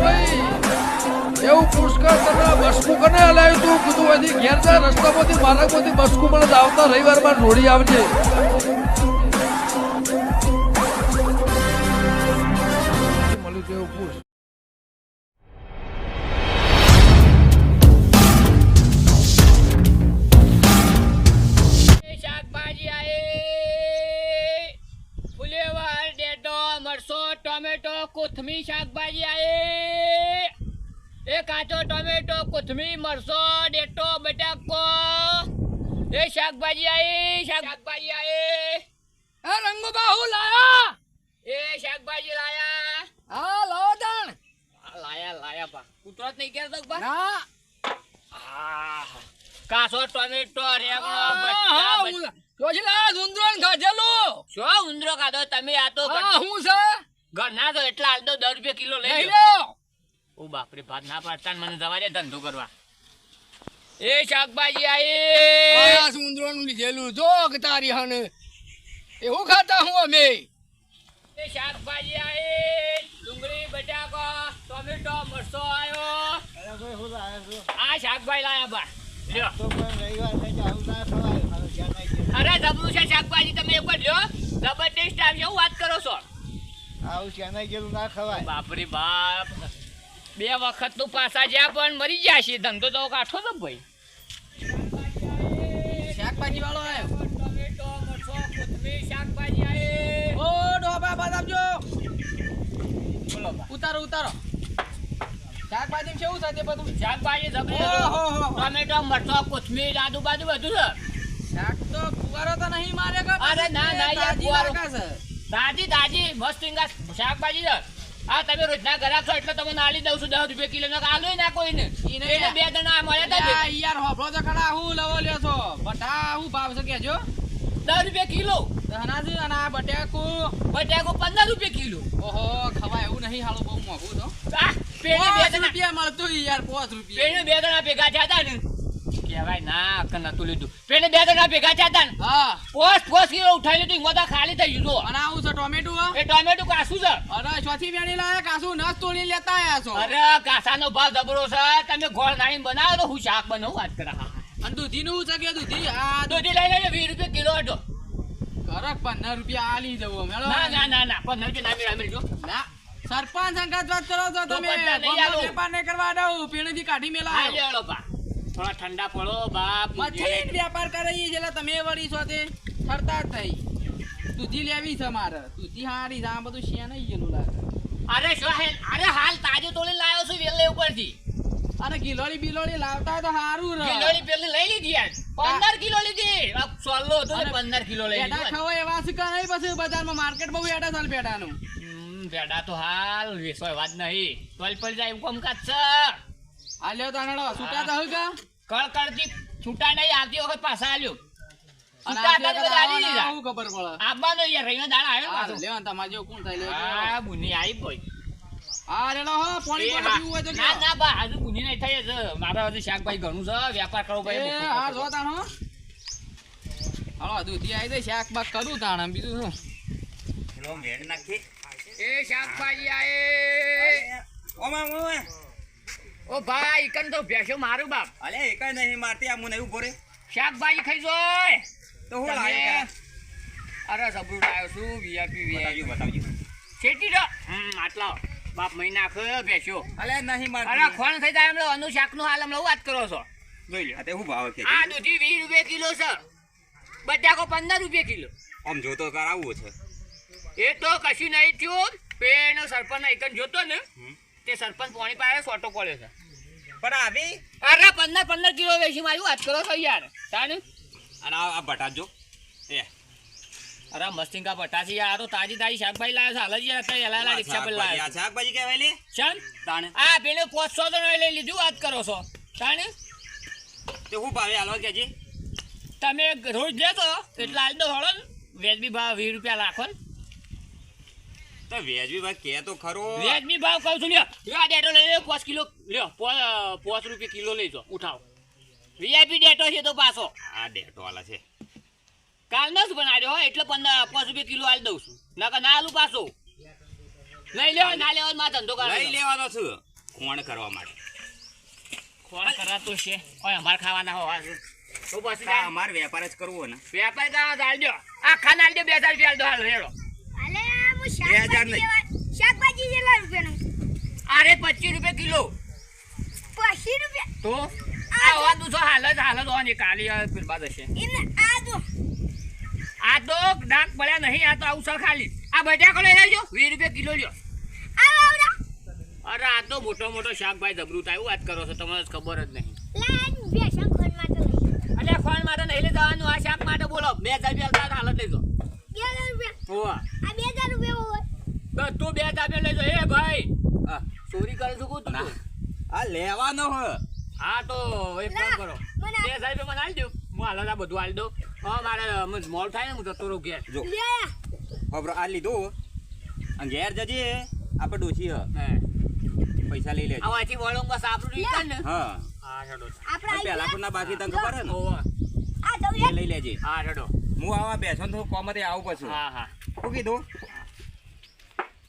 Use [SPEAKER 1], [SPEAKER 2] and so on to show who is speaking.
[SPEAKER 1] ભાઈ. એવું પુષ્કળ તને બસકું કને હલાવ્યું તું કીધું હજી ઘેર જા, રસ્તામાંથી માર્ગમાંથી બસકું જ આવતા રવિવારમાં રોડી આવજે.
[SPEAKER 2] કોથમી શાકભાજી આઈ એ. કાચો ટોમેટો કોથમી મરસો ડેટો બટાકો. એ શાકભાજી આઈ શાકભાજી આઈ એ. રંગબા હું લાયા. એ શાકભાજી લાયા.
[SPEAKER 3] હા લાવો તાણ.
[SPEAKER 2] લાયા લાયા બા. કૂતરો જ નહીં કેતો બા?
[SPEAKER 3] ના.
[SPEAKER 2] કાચો ટોમેટો રેગણો
[SPEAKER 3] હા,
[SPEAKER 2] જોજી
[SPEAKER 3] હા, ઉંદરો ગાજેલું.
[SPEAKER 2] શું ઉંદરો ખાધો? તમે આ તો
[SPEAKER 3] હું છે?
[SPEAKER 2] ઘરના તો એટલા હાલ દો દસ રૂપિયા કિલો લઈ લો ઓ બાપરે ભાત ના પાડતા મને જવા દે ધંધો કરવા. એ શાકભાજી આઈ
[SPEAKER 3] આ ધૂંધળોનું લીધેલું. જો કે તારી હને. એવું ખાતા હું અમે?
[SPEAKER 2] એ શાકભાજી આઈ ડુંગળી બટાકો ટોમેટો મરચો આયો. આ શાકભાજી લાયા બા. લ્યો. અરે જબરું છે શાકભાજી તમે એક વાર લ્યો. જબરદસ્ત આવી હું વાત કરો છો? બાપરે બાપ. બે વખત તું પાછા જ્યાં પણ મરી ગયા છે ધંધો તો કાઠો તો ભાઈ.
[SPEAKER 3] શાકભાજી વાળો આવ્યો.
[SPEAKER 2] ટોમેટો મરચો કોથમીર શાકભાજી આઈ
[SPEAKER 3] ઓ ડોબા બાદ આપજો.
[SPEAKER 2] બોલો
[SPEAKER 3] ઉતારો ઉતારો. શાકભાજી કેવું છે બધું?
[SPEAKER 2] શાકભાજી. ટોમેટો મરચો કોથમીર આજુબાજુ બધું છે.
[SPEAKER 3] શાક તો કુવારો તો નહીં મારે કે
[SPEAKER 2] અરે ના, ના, યાર,
[SPEAKER 3] છે.
[SPEAKER 2] તાજી તાજી મસ્ત ઈંગા શાકભાજી છે. હા તમે રોજના ગ્રાહક છો એટલે તમને આલી દઉં છું દસ રૂપિયા કિલો. નો આલુ ના કોઈને.
[SPEAKER 3] ને
[SPEAKER 2] એને બે દણા મળે તા
[SPEAKER 3] યાર હોભળો તો ખરા હું લવો લ્યો છો. બટા હું ભાવ છે કેજો
[SPEAKER 2] દસ રૂપિયા કિલો.
[SPEAKER 3] ધનાજી અને આ બટાકુ.
[SPEAKER 2] બટાકો પંદર રૂપિયા કિલો.
[SPEAKER 3] ઓહો ખવાય એવું નહીં હાલો બહુ મોંઘું તો
[SPEAKER 2] પેને બે
[SPEAKER 3] રૂપિયા મળતું યાર પાંચ રૂપિયા.
[SPEAKER 2] પેને બે દણા ભેગા થયા હતા ને. કહેવાય ના. અક્કલ નતું લીધું. પેને બે દણા ભેગા થયા ને.
[SPEAKER 3] હા.
[SPEAKER 2] પોસ્ટ પોસ્ટ કિલો ઉઠાઈ લીધું ઈમાં ખાલી થઈ ગયું
[SPEAKER 3] અને આવું છે ટોમેટો
[SPEAKER 2] એ ટોમેટો કાસું છે.
[SPEAKER 3] અરે ચોથી વેણી લાયા કાસુ નસ તોડી લેતા આયા છો.
[SPEAKER 2] અરે કાસાનો ભાવ જબરો છે. તમે ગોળ નાખીને બનાવો તો હું શાક બનાવું વાત કરા.
[SPEAKER 3] અને દૂધી નું છે કે દૂધી? આ
[SPEAKER 2] દૂધી લઈ લેજો વીસ રૂપિયા કિલો હતો
[SPEAKER 3] કરક પંદર રૂપિયા આલી જવો મેળો.
[SPEAKER 2] ના ના ના ના પંદર રૂપિયા ના મેળો
[SPEAKER 3] ના સરપંચ અંગાત વાત કરો છો તમે. વેપાર નહીં કરવા દઉં પીણીથી કાઢી મેલા
[SPEAKER 2] લેવડો બા થોડા ઠંડા પડો બાપ
[SPEAKER 3] મચ્છી વેપાર કરે એટલે તમે વળી છો તે ફરતા થઈ દૂધી લેવી છે મારે. દૂધી હારી છે આ બધું શિયા નહીં ગયેલું લાગે.
[SPEAKER 2] અરે શું અરે હાલ તાજો તોડી લાવ્યો છું વેલે ઉપરથી.
[SPEAKER 3] અને ગિલોળી બિલોળી લાવતા તો સારું રહે.
[SPEAKER 2] ગિલોળી પેલી લઈ લીધી આજ. પંદર કિલો લીધી. આ સોલો હતો ને પંદર કિલો લઈ લીધી.
[SPEAKER 3] ખવાય એવા શું કે પછી બજારમાં માર્કેટમાં બહુ એડા ચાલ પેડાનું
[SPEAKER 2] હમ, તો હાલ વેસવાય વાત નહીં. તોલ પર જાય કોમ કાચ છે.
[SPEAKER 3] આ લ્યો તાણડો છૂટા તો હોય કા
[SPEAKER 2] કળતી છૂટા નહીં આવતી વખત પાછા આલ્યો.
[SPEAKER 3] આ ખબર પડે?
[SPEAKER 2] આવવાનો યાર રહીનો દાડા આવ્યો
[SPEAKER 3] હા,
[SPEAKER 2] પાછો.
[SPEAKER 3] લ્યો ને તમારે જેવું કોણ થાય
[SPEAKER 2] હા બુની આવી
[SPEAKER 3] હા રેડો હો પાણી પાણી હોય તો
[SPEAKER 2] ના ના બા હજુ બુની નહીં થઈ છે મારે હજુ શાકભાઈ ઘણું છે વેપાર કરવો ભાઈ
[SPEAKER 3] હા જો તાણ હો. હાલો દૂધી આવી જાય શાક બાક કરું તાણ બીજું શું?
[SPEAKER 2] એ શાકભાજી આએ ઓ ભાઈ કન તો ભેસો મારું બાપ. શાકભાજી ખાઈ જોય. લાયો અરે જબરું લાયો છું વીઆઈપી વીઆઈપી છેટી દો હમ આટલા. બાપ મહિના નહીં મારતી. અરે ખોણ થઈ જાય એમલો અનુ શાકનું હાલ એમલો વાત કરો છો? જોઈ લો આ દૂધી વીસ રૂપિયા કિલો છે. બટાકો પંદર રૂપિયા કિલો.
[SPEAKER 4] આમ જોતો કરાવવું છે.
[SPEAKER 2] એ તો કશું નહીં થયું. પેનો સરપંચ એકન જોતો ને. તે સરપંચ પાણી પાસે ફોટો પડ્યો છે.
[SPEAKER 4] પણ આવી?
[SPEAKER 2] અરે પંદર પંદર કિલો વેચી મારી વાત કરો છો યાર. તાને
[SPEAKER 4] અને આ ભટાજો એ.
[SPEAKER 2] અરે મસ્તિંકા પટાસી યાર આ તો તાજી તાજી શાકભાજી લાવે છે. હાલ જ યાર અત્યારે એલા રિક્ષા પર
[SPEAKER 4] શાકભાજી,
[SPEAKER 2] લાવે
[SPEAKER 4] આ શાકભાજી કહેવાય લે
[SPEAKER 2] ચાલ
[SPEAKER 4] તાણે.
[SPEAKER 2] આ પેલો પોચસો તો લઈ લીધું વાત કરો છો. તાને
[SPEAKER 4] તે હું ભાવે? હાલો કેજી.
[SPEAKER 2] તમે રોજ લેતો એટલે આજ દો હળો ને. વેજબી ભાવ વીસ રૂપિયા લાખો ને.
[SPEAKER 4] તો વેજબી ભાઈ કે તો ખરો.
[SPEAKER 2] વેજબી ભાવ કહું છું લ્યો. લ્યો આ ડેટો લઈ લ્યો પાંચ કિલો લ્યો પાંચ રૂપિયા કિલો લઈ જાઓ ઉઠાવો. વીઆઈપી ડેટો છે તો પાછો.
[SPEAKER 4] આ ડેટો વાળા છે.
[SPEAKER 2] કાલનો જ બનાવ્યો હોય એટલે પંદર પાંચ રૂપિયા કિલો આલી દઉં છું. નકર ના આલું પાછો. લઈ લેવા ના લેવા માં ધંધો કરો
[SPEAKER 4] લઈ લેવાનો છું. કોણ કરવા માટે.
[SPEAKER 2] કોણ કરાતો છે. ઓય અમાર ખાવાના હોવા છે તો પછી
[SPEAKER 4] અમારે વેપાર જ કરવો ને.
[SPEAKER 2] વેપાર કરવા આલજો આખા નાલ દો બે હજાર રૂપિયા દો હાલ રેડો
[SPEAKER 5] શાકભાજી
[SPEAKER 4] નહીં.
[SPEAKER 5] લેવા શાકભાજી કેટલા રૂપિયાનું.
[SPEAKER 2] અરે પચીસ રૂપિયા કિલો.
[SPEAKER 5] પચીસ રૂપિયા?
[SPEAKER 2] તો? આ કાલી
[SPEAKER 5] આ
[SPEAKER 2] આ તો ડાક પડ્યા નહીં આ તો આવું સર ખાલી. આ બટાકો લઈ લેજો વીસ રૂપિયા કિલો લ્યો. અરે આ તો મોટો મોટો શાકભાઈ જબરું થાય વાત કરો છો તમને ખબર જ નહીં. અલ્યા ખોણ માટે નહીં લઈ જવાનું આ શાક માટે બોલો બે હજાર રૂપિયા હાલ જ લઈ
[SPEAKER 5] બે હજાર રૂપિયા
[SPEAKER 2] હોવા
[SPEAKER 5] આ બે હજાર રૂપિયા હોય
[SPEAKER 2] તો તું બે હજાર ભાઈ. ચોરી કરે શું કોણ તું.
[SPEAKER 4] આ લેવાનો હ.
[SPEAKER 2] હા તો એક કામ કરો. બે સાહેબ મને હાલ દો હું હાલો આ બધું હાલ દો હા મારે મોલ થાય ને હું જતો રહું ઘેર.
[SPEAKER 4] જો.
[SPEAKER 5] લે.
[SPEAKER 4] ખબર આ લીધું. અને ઘેર જજે. આપણે ડોસી હ.
[SPEAKER 2] હે.
[SPEAKER 4] પૈસા લઈ લેજો.
[SPEAKER 2] આવાથી વળું બસ આપણું નીકળ ને
[SPEAKER 4] હા.
[SPEAKER 2] હા હેડો.
[SPEAKER 5] આપણે
[SPEAKER 4] આ પેલા પણ ના બાકી તને ખબર હે ને?
[SPEAKER 5] આ દઉં
[SPEAKER 4] લઈ લેજે.
[SPEAKER 2] હા હેડો.
[SPEAKER 4] હું આવા બેસો ને થોડું કોમતે આવું પછી.
[SPEAKER 2] હા હા.
[SPEAKER 4] શું કીધું?
[SPEAKER 2] હા